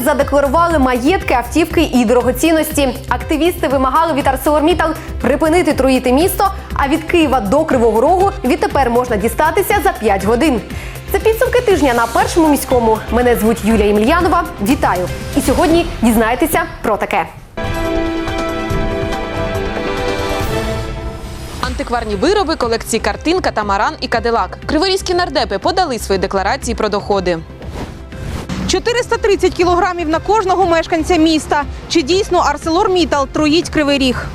задекларували маєтки, автівки і дорогоцінності. Активісти вимагали від ArcelorMittal припинити труїти місто. А від Києва до Кривого Рогу відтепер можна дістатися за 5 годин. Це підсумки тижня на першому міському. Мене звуть Юлія Ємельянова. Вітаю! І сьогодні дізнаєтеся про таке. Антикварні вироби, колекції картин, катамаран і кадилак. Криворізькі нардепи подали свої декларації про доходи. 430 кілограмів на кожного мешканця міста. Чи дійсно ArcelorMittal труїть кривий ріг?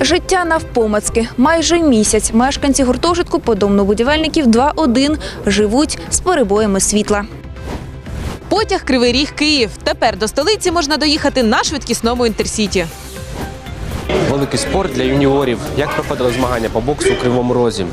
Життя навпомацьки. Майже місяць мешканці гуртожитку подомно-будівельників 2-1 живуть з перебоями світла. Потяг Кривий Ріг Київ. Тепер до столиці можна доїхати на швидкісному інтерсіті. Великий спорт для юніорів. Як проходили змагання по боксу у Кривому Розі?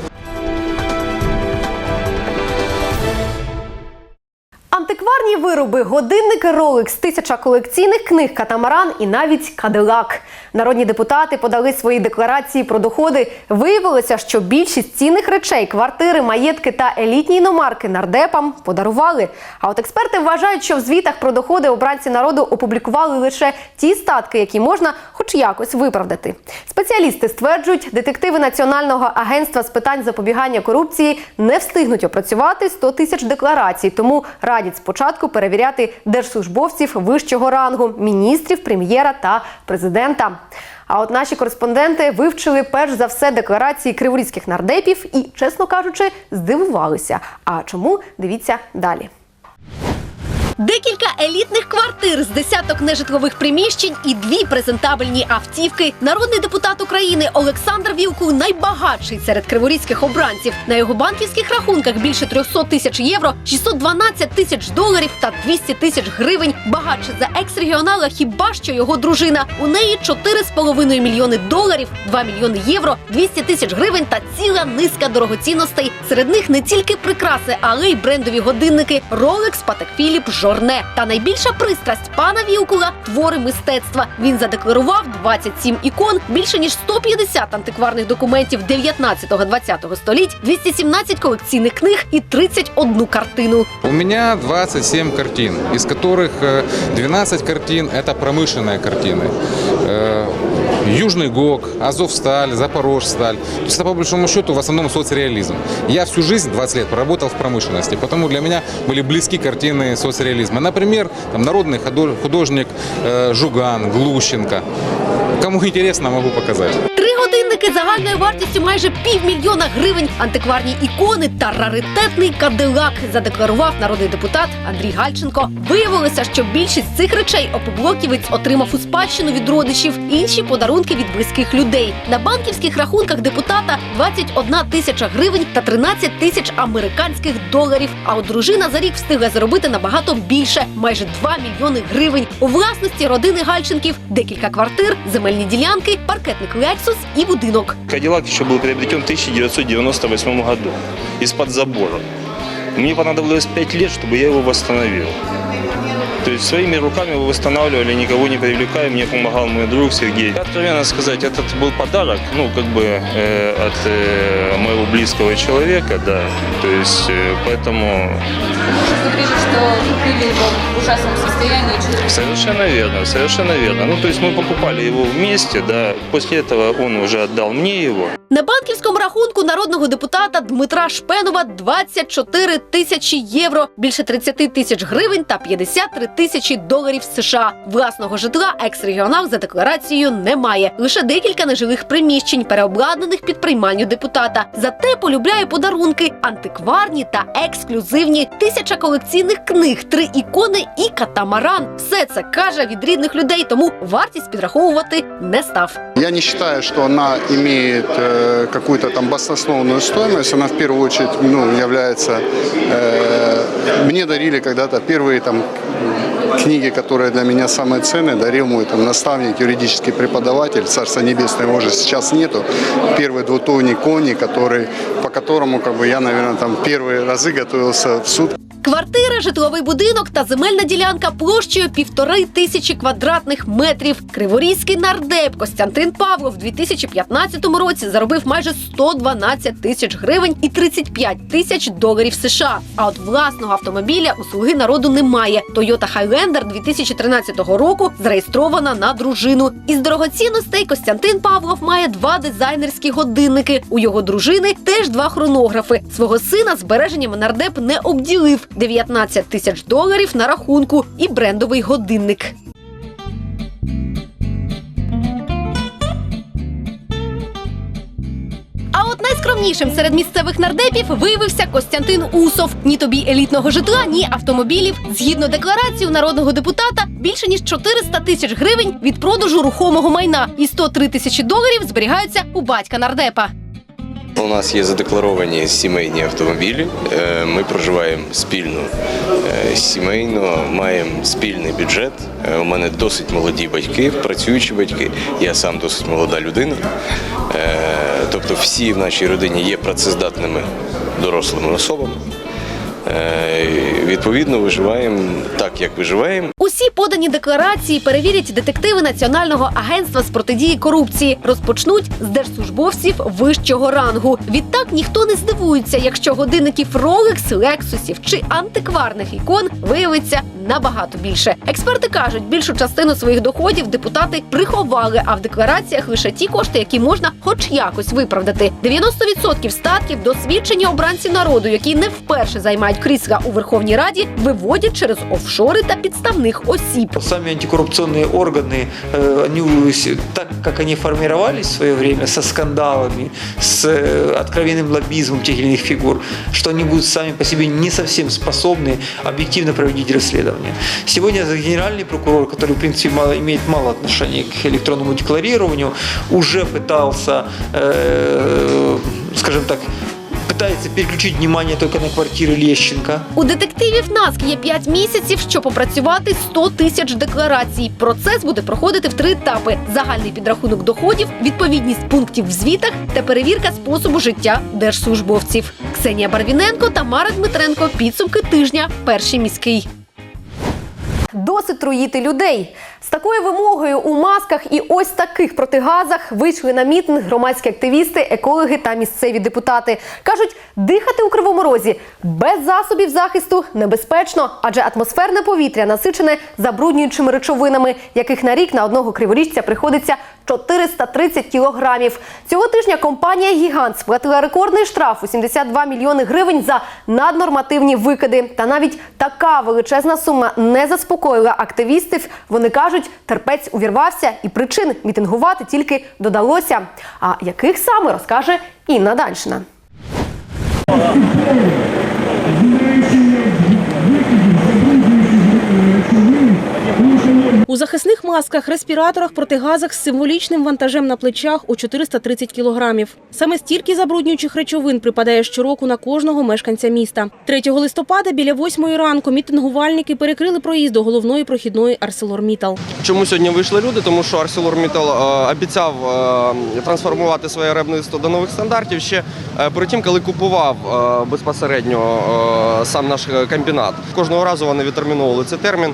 Вироби, годинники Rolex, тисяча колекційних книг, катамаран і навіть кадилак. Народні депутати подали свої декларації про доходи. Виявилося, що більшість цінних речей, квартири, маєтки та елітні іномарки нардепам подарували. А от експерти вважають, що в звітах про доходи обранці народу опублікували лише ті статки, які можна хоч якось виправдати. Спеціалісти стверджують, детективи Національного агентства з питань запобігання корупції не встигнуть опрацювати 100 тисяч декларацій, тому радять спочатку перевіряти держслужбовців вищого рангу, міністрів, прем'єра та президента. А от наші кореспонденти вивчили перш за все декларації криворізьких нардепів і, чесно кажучи, здивувалися. А чому дивіться далі? Декілька елітних квартир з десяток нежитлових приміщень і дві презентабельні автівки. Народний депутат України Олександр Вілкул найбагатший серед криворізьких обранців. На його банківських рахунках більше 300 тисяч євро, 612 тисяч доларів та 200 тисяч гривень. Багатше за екс-регіонала хіба що його дружина. У неї 4,5 мільйони доларів, 2 мільйони євро, 200 тисяч гривень та ціла низка дорогоцінностей. Серед них не тільки прикраси, але й брендові годинники Rolex, Patek Philippe, Жорне. Та найбільша пристрасть пана Вілкула твори мистецтва. Він задекларував 27 ікон, більше ніж 150 антикварних документів 19-20 століть, 217 колекційних книг і 31 картину. У меня 27 картин, из которых э, 12 картин – это промышленные картины. Э, Южный ГОК, Азовсталь, Запорожсталь. То есть это по большому счету в основном соцреализм. Я всю жизнь, 20 лет, проработал в промышленности, потому для меня были близки картины соцреализма. Например, там, народный худо- художник э, Жуган, Глущенко. Кому интересно, могу показать. Три годинники загальною вартістю майже півмільйона гривень, антикварні ікони та раритетний кадилак задекларував народний депутат Андрій Гальченко. Виявилося, що більшість цих речей опоблоківець отримав у спадщину від родичів, інші подарунки від близьких людей. На банківських рахунках депутата 21 тисяча гривень та 13 тисяч американських доларів. А от дружина за рік встигла заробити набагато більше майже 2 мільйони гривень. У власності родини Гальченків декілька квартир, земельні ділянки, паркетник Лексус і будинок. Кадиллак еще был приобретен в 1998 году из-под забора. Мне понадобилось 5 лет, чтобы я его восстановил. То есть своими руками его восстанавливали, никого не привлекая, мне помогал мой друг Сергей. Откровенно сказать, этот был подарок, ну, как бы э, от э, моего близкого человека, да. То есть, э, поэтому говорили, что купили его в ужасном состоянии. совершенно верно, совершенно верно. Ну, то есть мы покупали его вместе, да. После этого он уже отдал мне его. На банківському рахунку народного депутата Дмитра Шпенова 24 тисячі євро, більше 30 тисяч гривень та 53 тисячі доларів США. Власного житла екс-регіонал за декларацією не має. Лише декілька нежилих приміщень, переобладнаних під приймальню депутата. Зате полюбляє подарунки антикварні та ексклюзивні. Тисяча колекційних книг, три ікони і катамаран. Все це каже від рідних людей, тому вартість підраховувати не став. Я не считаю, что она имеет э, какую-то там баснословную стоимость. Она в первую очередь ну, является... э, мне дарили когда-то первые там книги, которые для меня самые ценные, дарил мой там наставник, юридический преподаватель, Царство Небесное его уже сейчас нету. Первый двутовник Кони, который, по которому как бы я, наверное, там первые разы готовился в суд. Квартира, житловий будинок та земельна ділянка площею півтори тисячі квадратних метрів. Криворізький нардеп Костянтин Павлов в 2015 році заробив майже 112 тисяч гривень і 35 тисяч доларів США. А от власного автомобіля у слуги народу немає. Toyota Highlander 2013 року зареєстрована на дружину. Із дорогоцінностей Костянтин Павлов має два дизайнерські годинники. У його дружини теж два хронографи. Свого сина збереженнями нардеп не обділив 19 тисяч доларів на рахунку і брендовий годинник. А от найскромнішим серед місцевих нардепів виявився Костянтин Усов. Ні тобі елітного житла, ні автомобілів. Згідно декларації народного депутата, більше ніж 400 тисяч гривень від продажу рухомого майна і 103 тисячі доларів зберігаються у батька нардепа. У нас є задекларовані сімейні автомобілі. Е, Ми проживаємо спільно е, сімейно, маємо спільний бюджет. Е, У мене досить молоді батьки, працюючі батьки. Я сам досить молода людина. Тобто всі в нашій родині є працездатними дорослими особами. Відповідно, виживаємо так, як виживаємо. Усі подані декларації перевірять детективи Національного агентства з протидії корупції. Розпочнуть з держслужбовців вищого рангу. Відтак ніхто не здивується, якщо годинників Rolex, лексусів чи антикварних ікон виявиться набагато більше. Експерти кажуть, більшу частину своїх доходів депутати приховали, а в деклараціях лише ті кошти, які можна хоч якось виправдати. 90% статків досвідчені обранці народу, які не вперше займають крісла у Верховній Раді, виводять через офшори та підставних осіб. Сами антикоррупционные органы, э, они, с- так как они формировались в свое время со скандалами, с э, откровенным лоббизмом тех или иных фигур, что они будут сами по себе не совсем способны объективно проводить расследование. Сегодня генеральный прокурор, который, в принципе, мало, имеет мало отношения к электронному декларированию, уже пытался, э, скажем так, пытается переключить внимание только на квартиры Лещенко. У детективів НАСК є 5 місяців, щоб опрацювати 100 тисяч декларацій. Процес буде проходити в три етапи: загальний підрахунок доходів, відповідність пунктів в звітах та перевірка способу життя держслужбовців. Ксенія Барвіненко, Тамара Дмитренко. Підсумки тижня. Перший міський. Досить труїти людей. З такою вимогою у масках і ось таких протигазах вийшли на мітинг громадські активісти, екологи та місцеві депутати. Кажуть, дихати у кривому розі без засобів захисту небезпечно, адже атмосферне повітря насичене забруднюючими речовинами, яких на рік на одного криворіжця приходиться 430 кілограмів. Цього тижня компанія Гігант сплатила рекордний штраф у 72 мільйони гривень за наднормативні викиди. Та навіть така величезна сума не заспокоїла активістів. Вони кажуть, терпець увірвався, і причин мітингувати тільки додалося. А яких саме розкаже Інна Дальшина. У захисних масках, респіраторах, протигазах з символічним вантажем на плечах у 430 кілограмів. Саме стільки забруднюючих речовин припадає щороку на кожного мешканця міста. 3 листопада біля 8 ранку мітингувальники перекрили проїзд до головної прохідної ArcelorMittal. Чому сьогодні вийшли люди? Тому що ArcelorMittal е, обіцяв е, трансформувати своє ребництво до нових стандартів ще е, перед тим, коли купував безпосередньо сам наш комбінат. Кожного разу вони відтерміновували цей термін.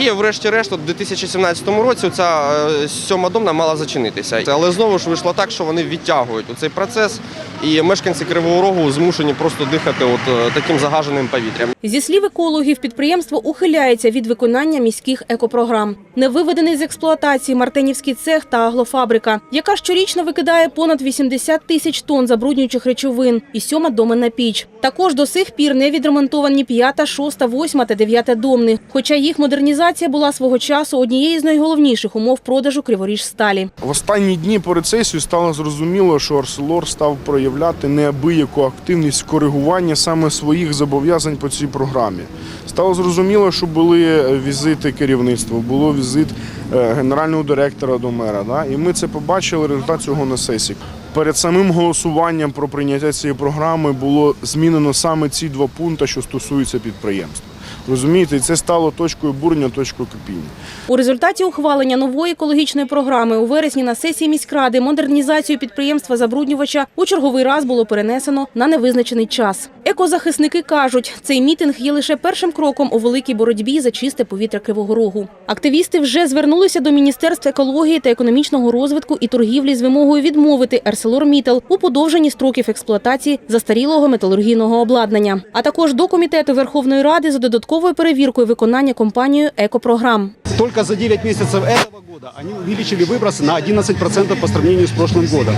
І врешті-решт, 2017 році ця е, сьома домна мала зачинитися. Але знову ж вийшло так, що вони відтягують у цей процес, і мешканці Кривого Рогу змушені просто дихати от е, таким загаженим повітрям. Зі слів екологів, підприємство ухиляється від виконання міських екопрограм. Не виведений з експлуатації Мартинівський цех та аглофабрика, яка щорічно викидає понад 80 тисяч тонн забруднюючих речовин і сьома доменна піч. Також до сих пір не відремонтовані п'ята, шоста, восьма та дев'ята домни. Хоча їх модернізація була свого часу однією з найголовніших умов продажу Криворіжсталі. В останні дні по рецесію стало зрозуміло, що Арселор став проявляти неабияку активність в коригуванні саме своїх зобов'язань по цій програмі. Стало зрозуміло, що були візити керівництва, було візит е, генерального директора до мера. Да? І ми це побачили результат цього на сесії. Перед самим голосуванням про прийняття цієї програми було змінено саме ці два пункти, що стосуються підприємства. Розумієте, і це стало точкою бурення, точкою кипіння. У результаті ухвалення нової екологічної програми у вересні на сесії міськради модернізацію підприємства забруднювача у черговий раз було перенесено на невизначений час. Екозахисники кажуть, цей мітинг є лише першим кроком у великій боротьбі за чисте повітря Кривого Рогу. Активісти вже звернулися до Міністерства екології та економічного розвитку і торгівлі з вимогою відмовити ArcelorMittal у подовженні строків експлуатації застарілого металургійного обладнання, а також до комітету Верховної Ради за додатковою перевіркою виконання компанією екопрограм. Только за 9 месяцев этого года они увеличили выбросы на 11% по сравнению с прошлым годом.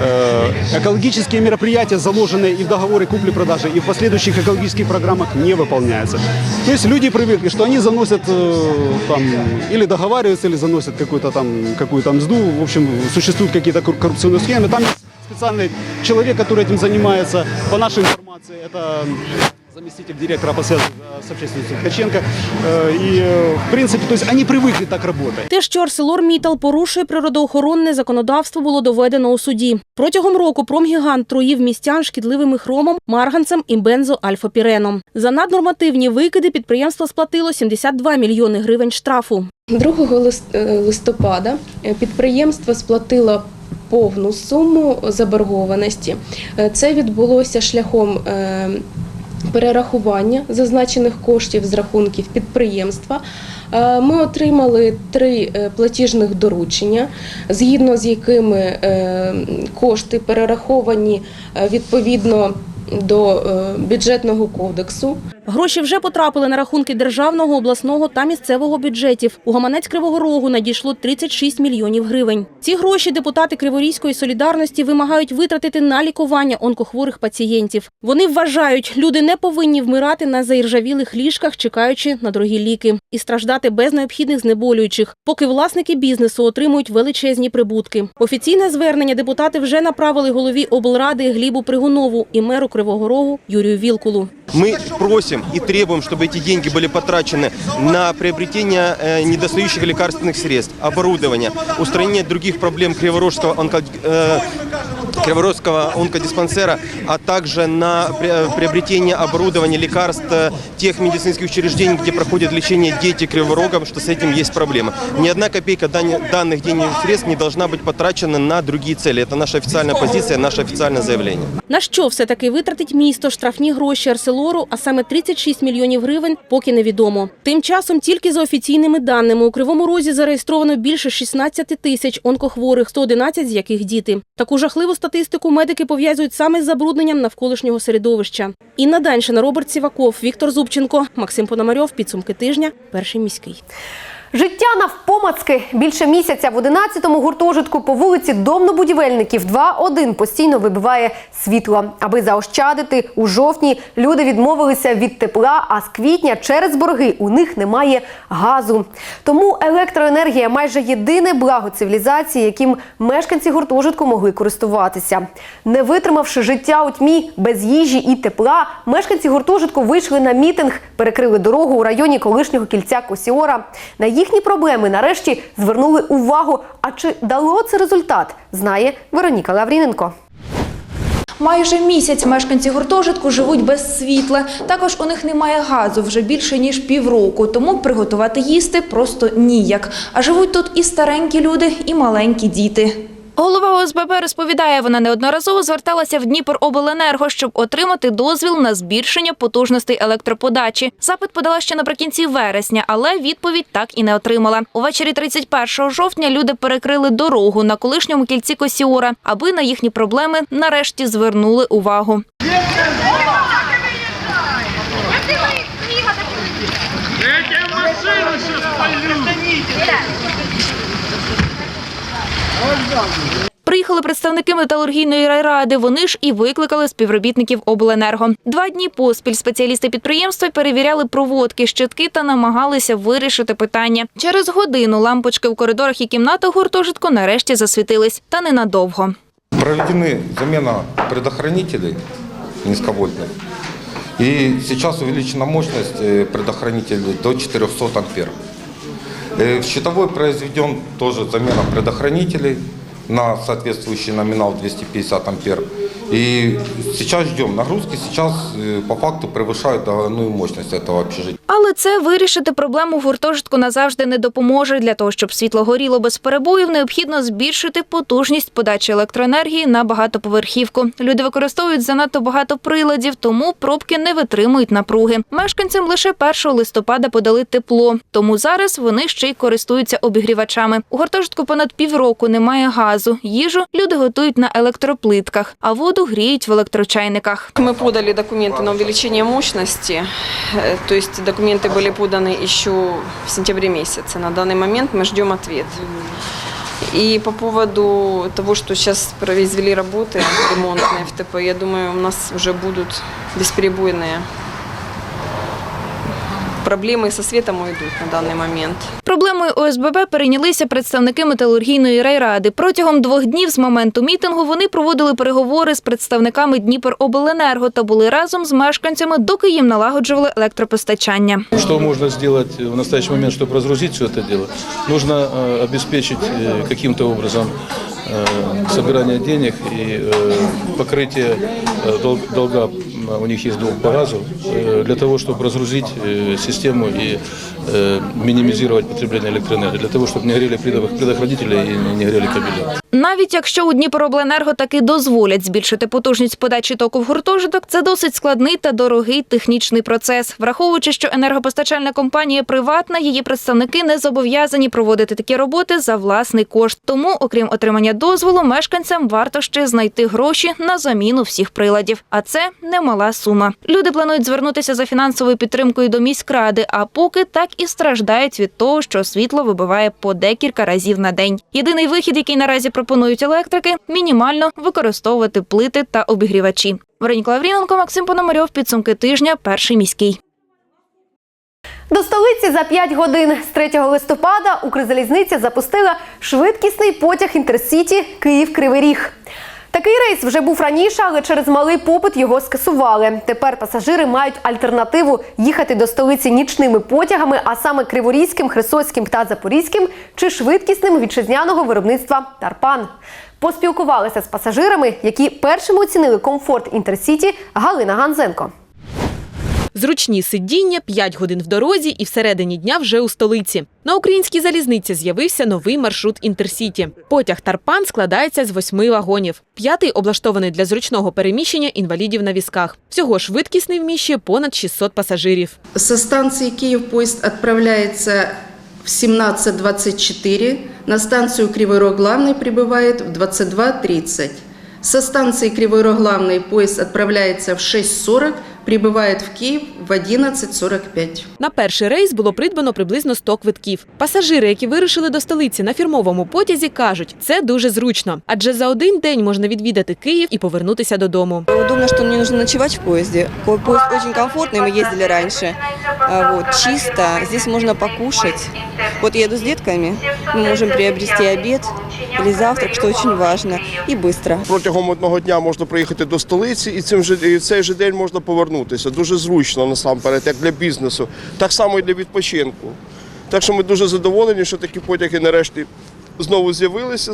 Э, Экологические мероприятия, заложенные и в договоре купли-продажи, и в последующих экологических программах не выполняются. То есть люди привыкли, что они заносят э, там, или договариваются, или заносят какую-то там, какую-то мзду. В общем, существуют какие-то кор- коррупционные схемы. Там есть специальный человек, который этим занимается. По нашей информации, это заместитель директора по связи э, с общественностью Ткаченко. Э, И, э, в принципе, то есть они привыкли так работать. Те, що ArcelorMittal порушує природоохоронне законодавство, було доведено у суді. Протягом року промгігант труїв містян шкідливими хромом, марганцем і бензоальфопіреном. За наднормативні викиди підприємство сплатило 72 мільйони гривень штрафу. 2 лист- е, листопада е, підприємство сплатило повну суму заборгованості. Е, Це відбулося шляхом е, перерахування зазначених коштів з рахунків підприємства. Е, Ми отримали три е, платіжних доручення, згідно з якими е, кошти перераховані відповідно до бюджетного кодексу. Гроші вже потрапили на рахунки державного, обласного та місцевого бюджетів. У гаманець Кривого Рогу надійшло 36 мільйонів гривень. Ці гроші депутати Криворізької солідарності вимагають витратити на лікування онкохворих пацієнтів. Вони вважають, люди не повинні вмирати на заіржавілих ліжках, чекаючи на дорогі ліки, і страждати без необхідних знеболюючих, поки власники бізнесу отримують величезні прибутки. Офіційне звернення депутати вже направили голові облради Глібу Пригунову і меру Кривого Рогу Юрію Вілкулу. Мы просим и требуем, чтобы эти деньги были потрачены на приобретение э, недостающих лекарственных средств, оборудования, устранение других проблем Криворожского, онко- э, Криворожского онкодиспансера, а также на при- приобретение оборудования, лекарств э, тех медицинских учреждений, где проходят лечение дети Криворога, потому что с этим есть проблема. Ни одна копейка дани- данных денежных средств не должна быть потрачена на другие цели. Это наша официальная позиция, наше официальное заявление. На що все-таки витратить місто штрафні гроші Арселору, а саме 36 мільйонів гривень, поки невідомо. Тим часом тільки за офіційними даними у Кривому Розі зареєстровано більше 16 тисяч онкохворих, 111 з яких діти. Таку жахливу статистику медики пов'язують саме з забрудненням навколишнього середовища. Інна Даншина, Роберт Сіваков, Віктор Зубченко, Максим Пономарьов. Підсумки тижня. Перший міський. Життя навпомацки більше місяця в 11-му гуртожитку по вулиці Домнобудівельників 2-1 постійно вибиває світло. Аби заощадити у жовтні люди відмовилися від тепла, а з квітня через борги у них немає газу. Тому електроенергія майже єдине благо цивілізації, яким мешканці гуртожитку могли користуватися. Не витримавши життя у тьмі без їжі і тепла, мешканці гуртожитку вийшли на мітинг, перекрили дорогу у районі колишнього кільця Косіора. На їхні проблеми нарешті звернули увагу. А чи дало це результат? Знає Вероніка Лавріненко. Майже місяць мешканці гуртожитку живуть без світла. Також у них немає газу вже більше ніж півроку, тому приготувати їсти просто ніяк. А живуть тут і старенькі люди, і маленькі діти. Голова ОСББ розповідає, вона неодноразово зверталася в Дніпрообленерго, щоб отримати дозвіл на збільшення потужностей електроподачі. Запит подала ще наприкінці вересня, але відповідь так і не отримала. Увечері 31 жовтня люди перекрили дорогу на колишньому кільці Косіора, аби на їхні проблеми нарешті звернули увагу. Приїхали представники металургійної райради. Вони ж і викликали співробітників обленерго. Два дні поспіль спеціалісти підприємства перевіряли проводки, щитки та намагалися вирішити питання. Через годину лампочки в коридорах і кімнатах гуртожитку нарешті засвітились, та ненадовго. Проведены замена предохранителей низковольтных. И сейчас увеличена мощность э, предохранителей до 400 ампер. Э, В щитовой произведен тоже замена предохранителей на соответствующий номинал 250 ампер. И сейчас ждем нагрузки, сейчас э, по факту превышают договорную мощность этого общежития. Але це вирішити проблему в гуртожитку назавжди не допоможе. Для того, щоб світло горіло без перебоїв, необхідно збільшити потужність подачі електроенергії на багатоповерхівку. Люди використовують занадто багато приладів, тому пробки не витримують напруги. Мешканцям лише 1 листопада подали тепло, тому зараз вони ще й користуються обігрівачами. У гуртожитку понад півроку немає газу. Їжу люди готують на електроплитках, а воду гріють в електрочайниках. Мы подали документы на увеличение мощности, э, то есть документы были поданы еще в сентябре месяце. На данный момент мы ждем ответ. И по поводу того, что сейчас произвели работы ремонтные в ТП, я думаю, у нас уже будут бесперебойные проблемы со светом уйдут на данный момент. Проблемою ОСББ перейнялися представники металургійної райради. Протягом двох днів з моменту мітингу вони проводили переговори з представниками Дніперобленерго та були разом з мешканцями, доки їм налагоджували електропостачання. Что можно сделать в настоящий момент, чтобы разгрузить все это дело? Нужно э, обеспечить э, каким-то образом э, собирание денег и э, покрытие э, дол- долга, м, у них есть долг по газу, э, для того, чтобы разгрузить э, систему и э, минимизировать потребление электроэнергии, для того, чтобы не горели предох- предохранители и не горели кабели. Навіть якщо у Дніперобленерго таки дозволять збільшити потужність подачі току в гуртожиток, це досить складний та дорогий технічний процес. Враховуючи, що енергопостачальна компанія приватна, її представники не зобов'язані проводити такі роботи за власний кошт. Тому, окрім отримання дозволу, мешканцям варто ще знайти гроші на заміну всіх приладів. А це немала сума. Люди планують звернутися за фінансовою підтримкою до міськради, а поки так і страждають від того, що світло вибиває по декілька разів на день. Єдиний вихід, який наразі пропонують електрики, мінімально використовувати плити та обігрівачі. Вероніка Лавріненко, Максим Пономарьов, підсумки тижня, перший міський. До столиці за 5 годин з 3 листопада Укрзалізниця запустила швидкісний потяг інтерсіті Київ-Кривий Ріг. Такий рейс вже був раніше, але через малий попит його скасували. Тепер пасажири мають альтернативу їхати до столиці нічними потягами, а саме Криворізьким, Херсонським та Запорізьким чи швидкісним вітчизняного виробництва Тарпан. Поспілкувалися з пасажирами, які першими оцінили комфорт інтерсіті Галина Ганзенко. Зручні сидіння, 5 годин в дорозі і всередині дня вже у столиці. На українській залізниці з'явився новий маршрут Інтерсіті. Потяг Тарпан складається з восьми вагонів. П'ятий облаштований для зручного переміщення інвалідів на візках. Всього швидкісний вміщує понад 600 пасажирів. Со станции Киев поезд отправляется в 17.24, на станцию Кривой Рог Главный прибывает в 22.30. Со станции Кривой Рог Главный поезд отправляется в 6.40, прибывает в Киев в 11.45. На перший рейс було придбано приблизно 100 квитків. Пасажири, які вирушили до столиці на фірмовому потязі, кажуть, це дуже зручно, адже за один день можна відвідати Київ і повернутися додому. Удобно, что не нужно ночевать в поезде. Ко- Поезд очень комфортный, мы ездили раньше. А, Вот, чисто, здесь можно покушать. Вот еду с детками, мы можем приобрести обед или завтрак, что очень важно, и быстро. Протягом одного дня можна приїхати до столиці і цим же і в цей же день можна повернутися. Дуже зручно насамперед, як для бізнесу, так само і для відпочинку. Так що ми дуже задоволені, що такі потяги нарешті знову з'явилися.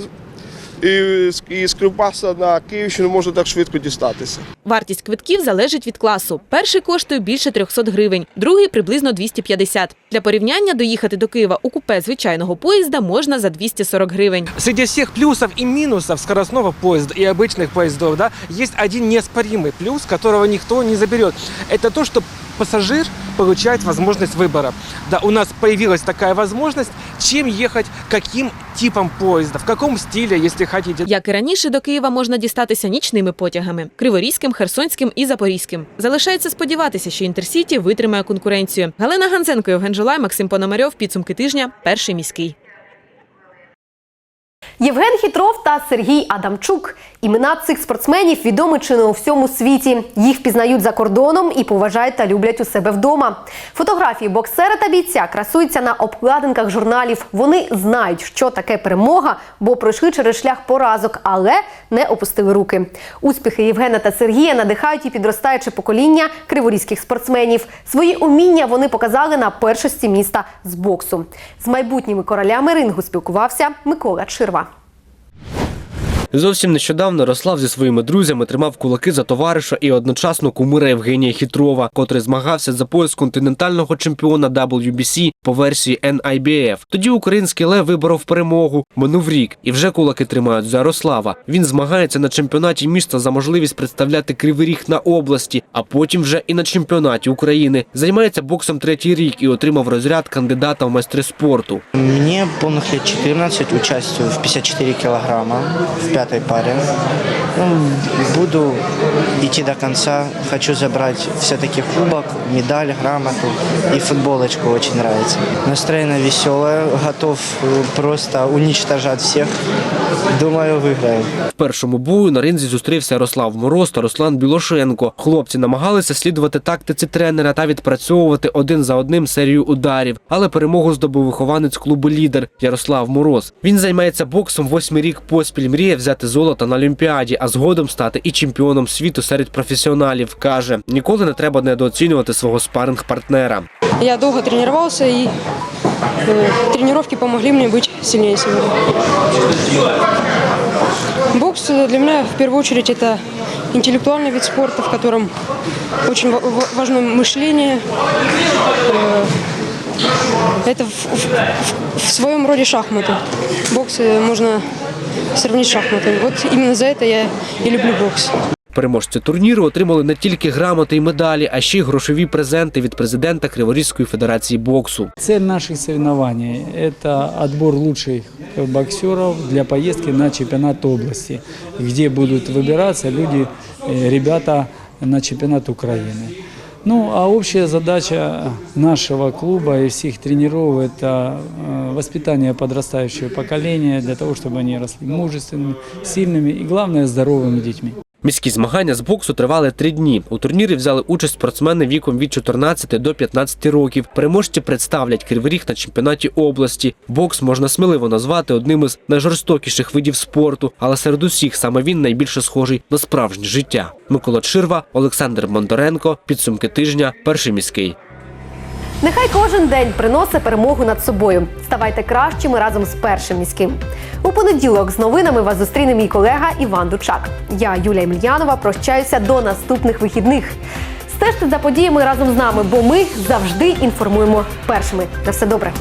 І з Кривбаса на Київщину можна так швидко дістатися. Вартість квитків залежить від класу. Перший коштує більше 300 гривень, другий приблизно 250. Для порівняння доїхати до Києва у купе звичайного поїзда можна за 240 гривень. Среди всех плюсов и минусов скоростного поезда и обычных поездов, да, есть один неоспоримый плюс, которого никто не заберет. Это то, что пассажир получает возможность выбора. Да, у нас появилась такая возможность, чем ехать, каким типом поезда, в каком стиле, если хотите. Як і раніше, до Києва можна дістатися нічними потягами Криворізьким, Херсонським і Запорізьким. Залишається сподіватися, що інтерсіті витримає конкуренцію. Галина Ганзенко, Євген Жолай, Максим Пономарьов. Підсумки тижня. Перший міський. Євген Хітров та Сергій Адамчук. Імена цих спортсменів відомі чи не у всьому світі. Їх пізнають за кордоном і поважають та люблять у себе вдома. Фотографії боксера та бійця красуються на обкладинках журналів. Вони знають, що таке перемога, бо пройшли через шлях поразок, але не опустили руки. Успіхи Євгена та Сергія надихають і підростаюче покоління криворізьких спортсменів. Свої уміння вони показали на першості міста з боксу. З майбутніми королями рингу спілкувався Микола Чирва. Зовсім нещодавно Рослав зі своїми друзями тримав кулаки за товариша і одночасно кумира Євгенія Хітрова, котрий змагався за пояс континентального чемпіона WBC по версії NIBF. Тоді український лев виборов перемогу. Минув рік, і вже кулаки тримають за Ярослава. Він змагається на чемпіонаті міста за можливість представляти Кривий Ріг на області, а потім вже і на чемпіонаті України. Займається боксом третій рік і отримав розряд кандидата в майстри спорту. Мне полных лет 14, участвую в 54 килограмма в пятой паре. Ну, буду идти до конца. Хочу забрать все-таки кубок, медаль, грамоту и футболочку очень нравится. Настроение веселое, готов э, просто уничтожать всех. Думаю, выиграем. В першому бою на ринзі зустрівся Ярослав Мороз та Руслан Білошенко. Хлопці намагалися слідувати тактиці тренера та відпрацьовувати один за одним серію ударів, але перемогу здобув вихованець клубу лідер Ярослав Мороз. Він займається боксом восьмий рік поспіль. Мріє взяти золото на Олімпіаді, а згодом стати і чемпіоном світу серед професіоналів. каже, ніколи не треба недооцінювати свого спаринг-партнера. Я долго тренировался, э, тренировки помогли мне быть сильнее сегодня. Бокс э, для меня в первую очередь это интеллектуальный вид спорта, в котором очень ва- ва- важно мышление. Э, Это в, в- в- своем роде шахматы. Бокс можно сравнить с шахматами. Вот именно за это я и люблю бокс. Переможці турніру отримали не тільки грамоти і медалі, а ще й грошові презенти від президента Криворізької федерації боксу. Цель наших соревнований – это отбор лучших боксеров для поездки на чемпионат области, где будут выбираться люди, э, ребята на чемпионат Украины. Ну, а общая задача нашего клуба и всех тренеров – это э, воспитание подрастающего поколения для того, чтобы они росли мужественными, сильными и, главное, здоровыми детьми. Міські змагання з боксу тривали три дні. У турнірі взяли участь спортсмени віком від 14 до 15 років. Переможці представлять Криворіг на чемпіонаті області. Бокс можна сміливо назвати одним із найжорстокіших видів спорту, але серед усіх саме він найбільше схожий на справжнє життя. Микола Чирва, Олександр Бондаренко. Підсумки тижня. Перший міський. Нехай кожен день приносить перемогу над собою. Ставайте кращими разом з першим міським. У понеділок з новинами вас зустріне мій колега Іван Дучак. Я Юлія Мільянова. Прощаюся до наступних вихідних. Стежте за подіями разом з нами, бо ми завжди інформуємо першими. На все добре.